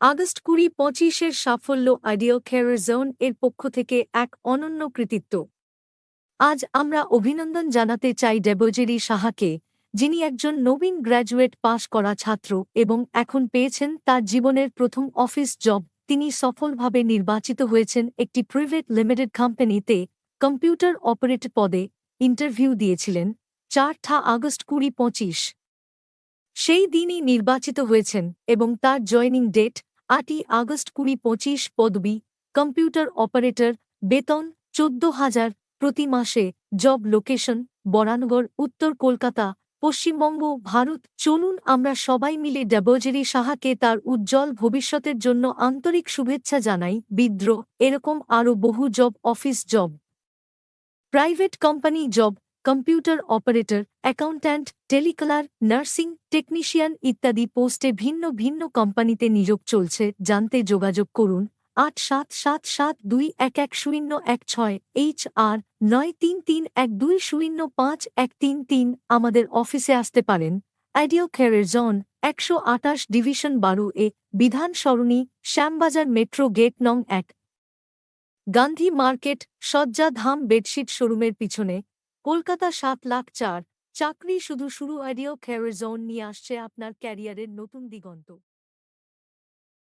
August কুড়ি পঁচিশের সাফল্য আইডিয়াল কেয়ার জোন এর পক্ষ থেকে এক অনন্য কৃতিত্ব। আজ আমরা অভিনন্দন জানাতে চাই ডেবোজেরি সাহাকে, যিনি একজন নবীন গ্র্যাজুয়েট পাশ করা ছাত্র এবং এখন পেয়েছেন তার জীবনের প্রথম অফিস জব। তিনি সফলভাবে নির্বাচিত হয়েছেন একটি প্রাইভেট লিমিটেড কোম্পানিতে কম্পিউটার অপারেটর পদে ইন্টারভিউ দিয়েছিলেন চারঠা আগস্ট কুড়ি পঁচিশ। সেই দিনই নির্বাচিত হয়েছেন এবং তার জয়নিং ডেট আটই আগস্ট কুড়ি পঁচিশ পদবি, কম্পিউটার অপারেটর, বেতন চোদ্দ হাজার প্রতি মাসে, জব লোকেশন, বরানগর, উত্তর কলকাতা, পশ্চিমবঙ্গ, ভারত। চলুন আমরা সবাই মিলে ডাবজেরি সাহাকে তার উজ্জ্বল ভবিষ্যতের জন্য আন্তরিক শুভেচ্ছা জানাই। বিদ্রোহ, এরকম আরও বহু job, office job. Private company job computer operator, accountant, telecaller, nursing, technician ইত্যাদি পোস্টে ভিন্ন ভিন্ন কোম্পানিতে নিয়োগ চলছে। জানতে যোগাযোগ করুন আট সাত সাত সাত দুই এক এক শূন্য এক ছয়, এইচ আর নয় তিন তিন এক দুই শূন্য পাঁচ এক তিন তিন। আমাদের অফিসে আসতে পারেন। আইডিও কেয়ারের জন একশো আটাশ ডিভিশন বারো এ, বিধান সরণি, শ্যামবাজার মেট্রো গেট নং এক। গান্ধী মার্কেট সজ্জা ধাম বেডশিট শোরুমের পিছনে কলকাতা সাত লাখ চার। চাকরি শুধু শুরু আইডিও ক্যারিজোন জোন নিয়ে আসছে আপনার ক্যারিয়ারের নতুন দিগন্ত।